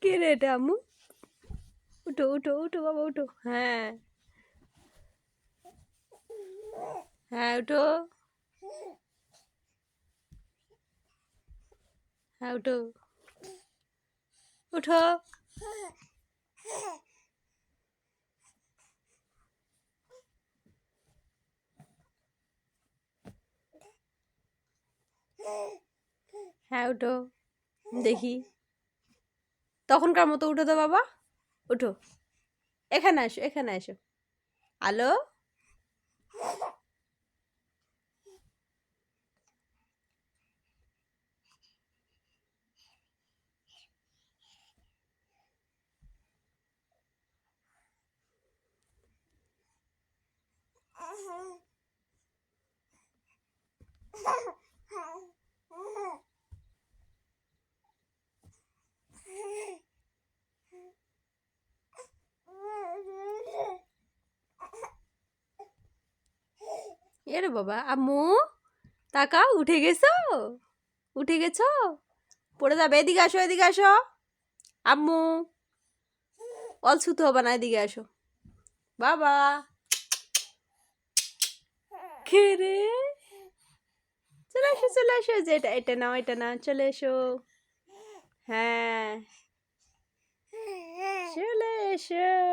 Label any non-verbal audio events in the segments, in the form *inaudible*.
কে রে এটা, আম্মু? উঠো উঠো উঠো বাবা, উঠো। হ্যাঁ। হ্যাঁ উঠো। হ্যাঁ উঠো। উঠো। হ্যাঁ উঠো দেখি। তখনকার মতো উঠো তো বাবা উঠো। এখানে আসো এখানে আসো। আলো? *laughs* *laughs* এরে বাবা, আম্মু, তাকাও, উঠে গেছো? উঠে গেছো? পড়ে যাবে, এদিকে আসো এদিকে আসো। আম্মু, অল ছুতো হবে না, এদিকে আসো। বাবা। কে রে? চলে এসো চলে এসো, যে এটা এটা নাও এটা নাও, চলে এসো। হ্যাঁ। চলে এসো।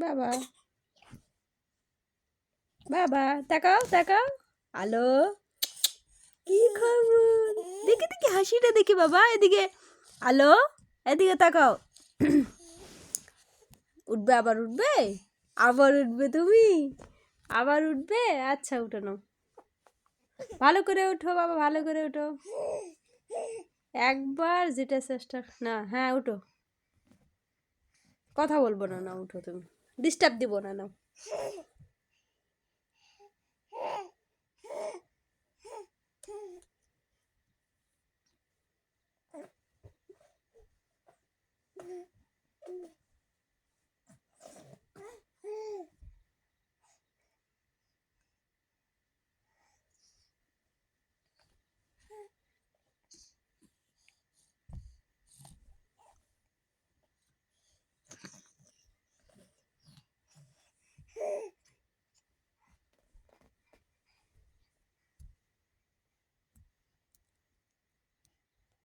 বাবা। বাবা তাকাও তাকাও। হ্যালো? কি খবর? দেখি দেখি হাসিটা দেখি বাবা এদিকে। হ্যালো? এদিকে তাকাও। উঠবে আবার উঠবে? আবার উঠবে তুমি? আবার উঠবে? আচ্ছা উঠো নাও। ভালো করে উঠো বাবা ভালো করে উঠো। একবার যেটা চেষ্টা না হ্যাঁ উঠো। কথা বলব না না উঠো তুমি। ডিস্টার্ব দিব না নাও।